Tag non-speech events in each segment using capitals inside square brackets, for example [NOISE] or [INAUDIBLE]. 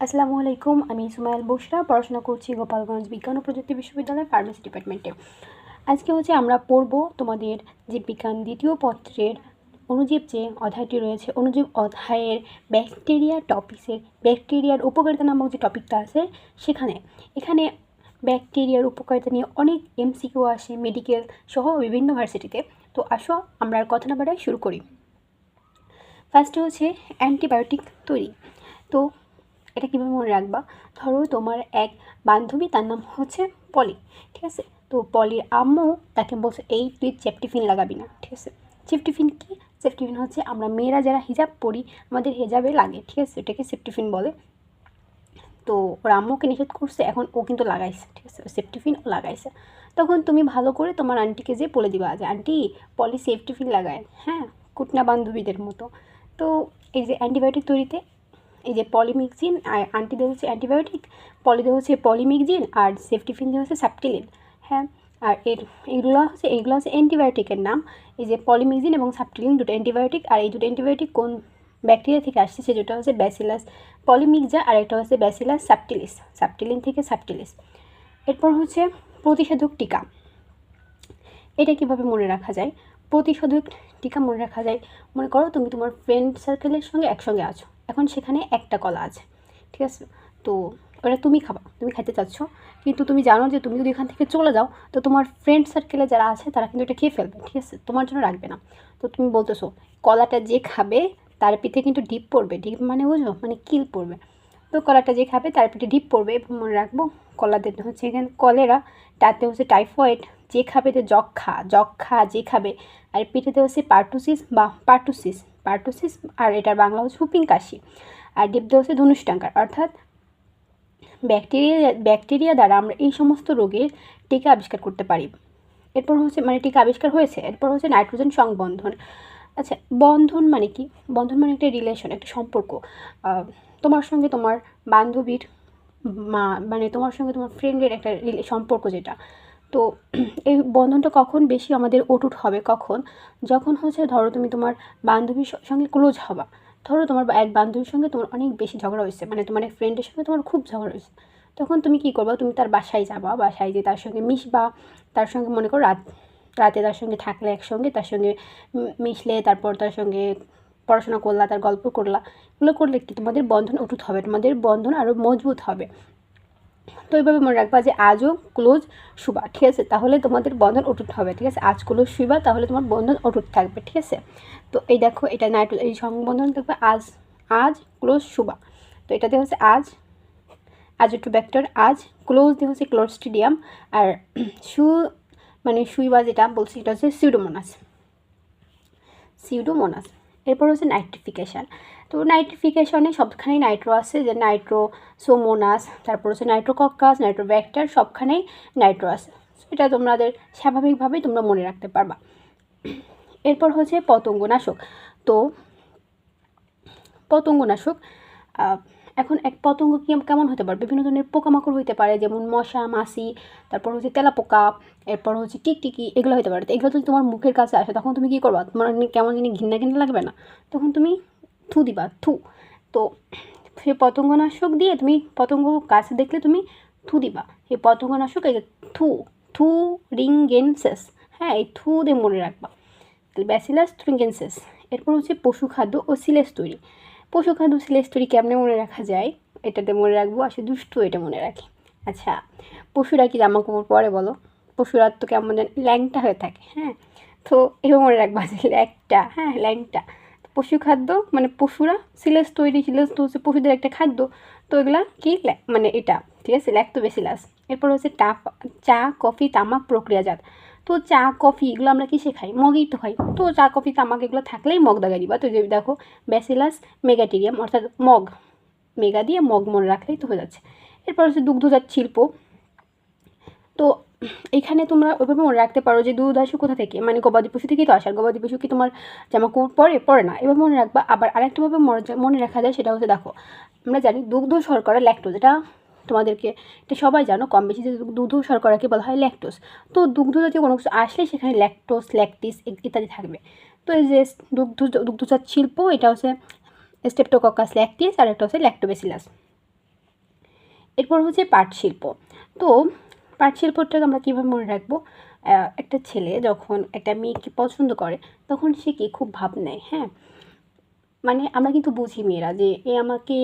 আসসালামু আলাইকুম, আমি সুমাইল বসরা, পড়াশোনা করছি গোপালগঞ্জ বিজ্ঞান ও প্রযুক্তি বিশ্ববিদ্যালয় ফার্মেসি ডিপার্টমেন্টে। আজকে হচ্ছে আমরা পড়ব তোমাদের যে বিজ্ঞান দ্বিতীয় পত্রের অণুজীব যে অধ্যায়টি রয়েছে অণুজীব অধ্যায়ের ব্যাকটেরিয়া টপিক্সের, ব্যাকটেরিয়ার উপকারিতা নামক যে টপিকটা আছে সেখানে। এখানে ব্যাকটেরিয়ার উপকারিতা নিয়ে অনেক এমসিকিউ আসে, মেডিকেল সহ বিভিন্ন ভার্সিটিতে। তো আসো, আমরা কথা না বাড়াই শুরু করি। ফার্স্টে হচ্ছে অ্যান্টিবায়োটিক তৈরি। তো এটা কীভাবে মনে রাখবা? ধরো তোমার এক বান্ধবী, তার নাম হচ্ছে পলি, ঠিক আছে? তো পলির আম্মু তাকে বলছে, এই তুই চেপটিফিন লাগাবি না ঠিক আছে? চেপটিফিন কি? চেপটিফিন হচ্ছে, আমরা মেয়েরা যারা হিজাব পরি, আমাদের হিজাবে লাগে ঠিক আছে? এটাকে সেপটিফিন বলে। তো ওর আম্মুকে নিষেধ করছে, এখন ও কিন্তু লাগাইছে, ঠিক আছে? সেফটিফিন ও লাগাইছে। তখন তুমি ভালো করে তোমার আন্টিকে যে বলে দিবা যে, আন্টি, পলি সেফটিফিন লাগায়। হ্যাঁ? কুটনা বান্ধবীদের মতো। তো এই যে অ্যান্টিবায়োটিক তৈরিতে এই যে পলিমিক্সিন আর আন্টি হচ্ছে অ্যান্টিবায়োটিক পলি দেওয়া হচ্ছে পলিমিক্সিন আর সেফটিফিন দেওয়া হচ্ছে সাপটিলিন হ্যাঁ আর এর এইগুলো হচ্ছে এইগুলো হচ্ছে অ্যান্টিবায়োটিকের নাম। এই যে পলিমিক্সিন এবং সাপটিলিন দুটো অ্যান্টিবায়োটিক আর এই দুটো অ্যান্টিবায়োটিক কোন ব্যাকটেরিয়া থেকে আসছে সে যেটা হচ্ছে ব্যাসিলাস পলিমিক্সা আর একটা হচ্ছে ব্যাসিলাস সাপটিলিস সাপটিলিন থেকে সাপটিলিস এরপর হচ্ছে প্রতিষেধক টিকা। এটা কীভাবে মনে রাখা যায়? প্রতিষেধক টিকা মনে রাখা যায়? মনে করো তুমি তোমার ফ্রেন্ড সার্কেলের সঙ্গে একসঙ্গে আছো। এখন সেখানে একটা কলা আছে, ঠিক আছে? তো ওটা তুমি খাবা, তুমি খাইতে চাচ্ছ। কিন্তু তুমি জানো যে তুমি যদি এখান থেকে চলে যাও, তো তোমার ফ্রেন্ড সার্কেলে যারা আছে, তারা কিন্তু এটা খেয়ে ফেলবে, ঠিক আছে? তোমার জন্য রাখবে না। তো তুমি বলতেছো, কলাটা যে খাবে, তার পিঠে কিন্তু ডিপ পড়বে। ডিপ মানে বুঝলো? মানে কিল পড়বে। তো কলাটা যে খাবে, তার পিঠে ডিপ পড়বে। এবং মনে রাখব কলাদের হচ্ছে এখানে কলেরা, তাতে হচ্ছে টাইফয়েড যে খাবে তো যক্ষা যক্ষা যে খাবে। আর পিঠেতে হচ্ছে পার্টুসিস বা পার্টুসিস পার্টুসিস আর এটার বাংলা হচ্ছে হুপিং কাশি আর ডিপতে হচ্ছে ধনুষ্টাঙ্কার অর্থাৎ ব্যাকটেরিয়া ব্যাকটেরিয়া দ্বারা আমরা এই সমস্ত রোগের টিকা আবিষ্কার করতে পারি। এরপর হচ্ছে মানে টিকা আবিষ্কার হয়েছে, এরপর হচ্ছে নাইট্রোজেন সংবন্ধন। আচ্ছা বন্ধন মানে কি? বন্ধন মানে একটা রিলেশন একটা সম্পর্ক। তোমার সঙ্গে তোমার বান্ধবীর মা মানে তোমার সঙ্গে তোমার ফ্রেন্ডের একটা সম্পর্ক যেটা। তো [CLEARS THROAT] এই বন্ধনটা কখন বেশি আমাদের অটুট হবে? কখন? যখন হচ্ছে ধরো তুমি তোমার বান্ধবীর সঙ্গে ক্লোজ হবা। ধরো তোমার এক বান্ধবীর সঙ্গে তোমার অনেক বেশি ঝগড়া হয়েছে মানে তোমার এক ফ্রেন্ডের সঙ্গে তোমার খুব ঝগড়া হয়েছে। তখন তুমি কী করবা? তুমি তার বাসায় যাবা, বাসায় যে তার সঙ্গে মিশবা, তার সঙ্গে মনে করো রাত, রাতে তার সঙ্গে থাকলে একসঙ্গে, তার সঙ্গে মিশলে, তারপর তার সঙ্গে পড়াশোনা করলা, তার গল্প করলা। এগুলো করলে কি তোমাদের বন্ধন অটুট হবে? তোমাদের বন্ধন আরও মজবুত হবে। তো এইভাবে মনে রাখবা যে আজও ক্লোজ শুবা, ঠিক আছে? তাহলে তোমাদের বন্ধন অটুট হবে, ঠিক আছে? আজ ক্লোজ শুবা তাহলে তোমার বন্ধন অটুট থাকবে, ঠিক আছে? তো এই দেখো, এটা নাইট এই সংবন্ধন থাকবে আজ আজ ক্লোজ শুবা। তো এটাতে হচ্ছে আজ আজ একটু ব্যাক্টর আজ ক্লোজ দিয়ে হচ্ছে ক্লোস্টিডিয়াম আর [CLEARS THROAT] সু মানে শুইবা যেটা, বলছি এটা হচ্ছে সিউডোমোনাস সিউডোমোনাস এরপর হচ্ছে নাইট্রিফিকেশান তো নাইট্রিফিকেশনে সবখানেই নাইট্রো আছে, যে নাইট্রো সোমোনাস তারপর হচ্ছে নাইট্রোকক্কাস নাইট্রোব্যাক্টার সবখানেই নাইট্রো আছে। এটা তোমাদের স্বাভাবিকভাবেই তোমরা মনে রাখতে পারবা। এরপর হচ্ছে পতঙ্গনাশক। তো পতঙ্গনাশক এখন এক পতঙ্গ কেমন হতে পারে? বিভিন্ন ধরনের পোকামাকড় হতে পারে, যেমন মশা, মাছি, তারপর হচ্ছে তেলাপোকা, এরপর হচ্ছে টিকটিকি, এগুলো হতে পারে। তো এগুলো যদি তোমার মুখের কাছে আসে, তখন তুমি কী করবা? তোমার কেমন জিনিস ঘিন্না ঘিন্না লাগবে না। তখন তুমি থু দিবা, থু। তো সে পতঙ্গনাশক দিয়ে তুমি পতঙ্গ কাছে দেখলে তুমি থু দিবা। সেই পতঙ্গনাশক এই থু থু রিংগেনসেস হ্যাঁ এই থু দিয়ে মনে রাখবা। ব্যাসিলাস থ্রিঙ্গেন্সেস এরপর হচ্ছে পশু খাদ্য ও সিলেস তৈরি। পশু খাদ্য সিলেস তৈরি কেমনে মনে রাখা যায়? এটাতে মনে রাখব আসলে দুষ্টু এটা মনে রাখি। আচ্ছা পশুরা কি জামা কাপড় পরে বলো? পশুরা তো কেমন যেন ল্যাংটা হয়ে থাকে হ্যাঁ। তো এভাবে মনে রাখবা যে ল্যাংটা হ্যাঁ ল্যাংটা। পশু খাদ্য মানে পশুরা, সিলেস তৈরি, সিলেস তো হচ্ছে পশুদের একটা খাদ্য, তো এগুলা কি মানে এটা, ঠিক আছে ল্যাক্টোবেসিলাস এরপর হচ্ছে টা চা, কফি, তামাক প্রক্রিয়াজাত। তো চা, কফি এগুলো আমরা কি শেখাই মগেই তো খাই। তো চা, কফি, তামাক এগুলো থাকলেই মগ দাগা দিবা। তো যদি দেখো ব্যাসিলাস মেগাটেরিয়াম অর্থাৎ মগ, মেগা দিয়ে মগ মনে রাখলেই তো হয়ে যাচ্ছে। এরপর হচ্ছে দুগ্ধজাত শিল্প। তো এখানে তোমরা ওইভাবে মনে রাখতে পারো যে দুধ আসে কোথা থেকে? মানে গবাদি পশু থেকেই তো আসার গবাদি পশু কি তোমার জামা কাপড় পরে? পরে না। এবার মনে রাখবা। আবার আরেকটাভাবে মনে রাখা যায়, সেটা হচ্ছে দেখো, আমরা জানি দুগ্ধ শর্করা ল্যাক্টোজ এটা তোমাদেরকে, এটা সবাই জানো, কম বেশি যে দুধ শর্করাকে বলা হয় ল্যাকটোস তো দুগ্ধ জাতীয় কোনো কিছু আসলে সেখানে ল্যাকটোস ল্যাকটিস ইত্যাদি থাকবে। তো এই যে দুগ্ধ দুগ্ধজাত শিল্প, এটা হচ্ছে স্টেপটোককাস ল্যাকটিস আর একটা হচ্ছে ল্যাক্টোবেসিলাস এরপর হচ্ছে পাট শিল্প। তো পাট শিল্পটাকে আমরা কীভাবে মনে রাখব? একটা ছেলে যখন একটা মেয়েকে পছন্দ করে, তখন সে কি খুব ভাব নেয় হ্যাঁ? মানে আমরা কিন্তু বুঝি মেয়েরা যে এ আমাকে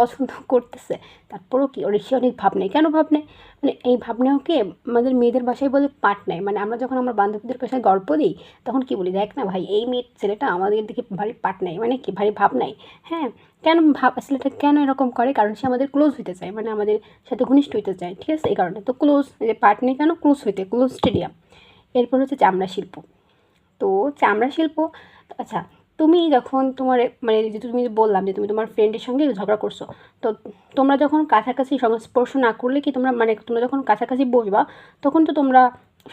পছন্দ করতেছে, তারপরেও কি? ওর, সে অনেক ভাব নেয় কেন ভাব নেয় মানে এই ভাব নেওয়াকে আমাদের মেয়েদের বাসায় বলে পাট নেয়। মানে আমরা যখন আমার বান্ধবীদের বাসায় গল্প দিই, তখন কি বলি? দেখ না ভাই, এই মেয়ের ছেলেটা আমাদের দিকে ভারী পাট নেয়। মানে কি? ভারী ভাব নেয়। হ্যাঁ কেন ভাব, ছেলেটা কেন এরকম করে? কারণ সে আমাদের ক্লোজ হইতে চায়। মানে আমাদের সাথে ঘনিষ্ঠ হইতে চায়। ঠিক আছে? এই কারণে। তো ক্লোজ যে পাট নেই কেন? ক্লোজ হইতে ক্লোজ স্টেডিয়াম। এরপর হচ্ছে চামড়া শিল্প। তো চামড়া শিল্প আচ্ছা তুমি যখন তোমার মানে যে তুমি যে বললাম যে তুমি তোমার ফ্রেন্ডের সঙ্গে ঝগড়া করছ, তো তোমরা যখন কাছাকাছি সংস্পর্শ না করলে কি তোমরা মানে তোমরা যখন কাছাকাছি বসবা, তখন তো তোমরা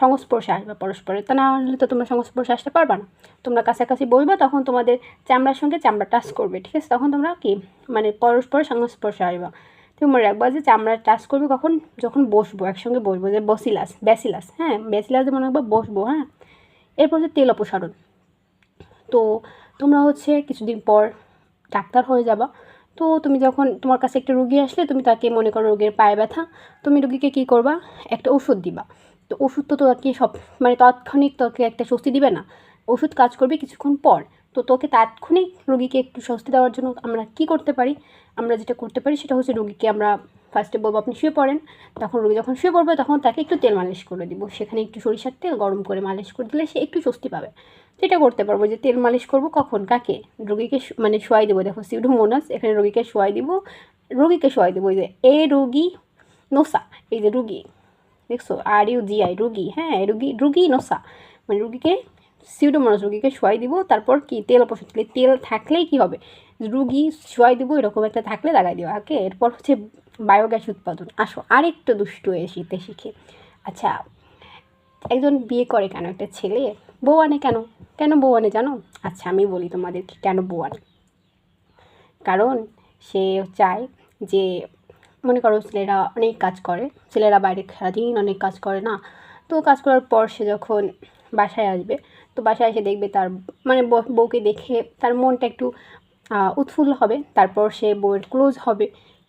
সংস্পর্শে আসবে পরস্পরের তা না হলে তো তোমরা সংস্পর্শে আসতে পারবা না। তোমরা কাছাকাছি বসবা, তখন তোমাদের চামড়ার সঙ্গে চামড়া টাচ করবে, ঠিক আছে? তখন তোমরা কি মানে পরস্পরের সংস্পর্শে আসবা। তুমি মনে রাখবা যে চামড়া টাচ করবে কখন? যখন বসবো, একসঙ্গে বসবো, যে বসিলাস ব্যাসিলাস হ্যাঁ? ব্যাসিলাসে মনে রাখবা বসবো হ্যাঁ? এরপর হচ্ছে তেল অপসারণ। তো তোমরা হচ্ছে কিছুদিন পর ডাক্তার হয়ে যাবা। তো তুমি যখন তোমার কাছে একটা রুগী আসলে তুমি তাকে মনে করো রোগের পায়ে ব্যথা, তুমি রুগীকে কী করবা? একটা ওষুধ দিবা। তো ওষুধ তো তোকে সব মানে তাৎক্ষণিক তোকে একটা স্বস্তি দিবে না। ওষুধ কাজ করবে কিছুক্ষণ পর। তো তোকে তাৎক্ষণিক রুগীকে একটু স্বস্তি দেওয়ার জন্য আমরা কি করতে পারি? আমরা যেটা করতে পারি সেটা হচ্ছে রুগীকে আমরা ফার্স্টে বলব, আপনি শুয়ে পড়েন। তখন রুগী যখন শুয়ে পড়বে তখন তাকে একটু তেল মালিশ করে দিব। সেখানে একটু সরিষার তেল, গরম করে মালিশ করে দিলে সে একটু স্বস্তি পাবে। যেটা করতে পারব যে তেল মালিশ করব কখন, কাকে? রোগীকে মানে শোয়াই দেবো। দেখো সিউডোমোনাস এখানে রোগীকে শোয়াই দিব। রোগীকে শোয়াই দেবো এই যে, এ রোগী নোসা, এই যে রুগী, দেখছ? আর ইউ জি আই, রুগী হ্যাঁ রুগী রুগী নোসা। মানে রুগীকে সিউডোমোনাস রুগীকে শোয়াই দিব, তারপর কি? তেল তাহলে তেল থাকলেই কি হবে? রুগী শোয়াই দিব, এরকম একটা থাকলে লাগাই দিও ওকে? এরপর হচ্ছে বায়োগ্যাস উৎপাদন। আসো, আরেকটু দুষ্টু হয়ে শীতে শিখে। আচ্ছা একজন বিয়ে করে কেন? একটা ছেলে? বউ আনে কেন? কেন বউ আনে জানো? আচ্ছা আমি বলি তোমাদেরকে কেন বউ আনে কারণ সে চায় যে, মনে করো ছেলেরা অনেক কাজ করে, ছেলেরা বাইরে সারাদিন অনেক কাজ করে না, তো কাজ করার পর সে যখন বাসায় আসবে, তো বাসায় এসে দেখবে তার মানে বউ- বউকে দেখে তার মনটা একটু উৎফুল্ল হবে, তারপর সে বউয়ের ক্লোজ হবে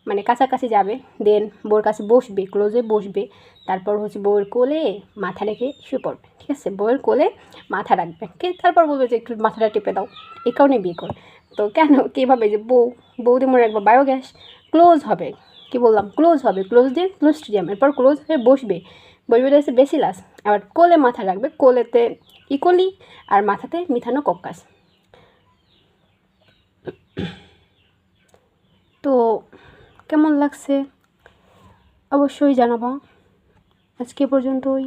মানে কাছাকাছি যাবে দেন বউর কাছে বসবে ক্লোজে বসবে তারপর হচ্ছে বউয়ের কোলে মাথা রেখে শুয়ে পড়বে, ঠিক আছে? বউয়ের কোলে মাথা রাখবে কে তারপর বলবে যে একটু মাথাটা টিপে দাও, এই কারণে বিয়ে করে তো কেন? কীভাবে যে বউ বৌদি মনে রাখব বায়োগ্যাস ক্লোজ হবে। কি বললাম? ক্লোজ হবে ক্লোজ দিয়ে ক্লোজ স্টেডিয়াম এরপর ক্লোজ হয়ে বসবে। বসবে হচ্ছে বেসিলাস আবার কোলে মাথা রাখবে, কোলেতে ইকোলি আর মাথাতে মিথানো কক্কাস তো কেমন লাগছে? অবশ্যই জানাবা। আজকে পর্যন্তই।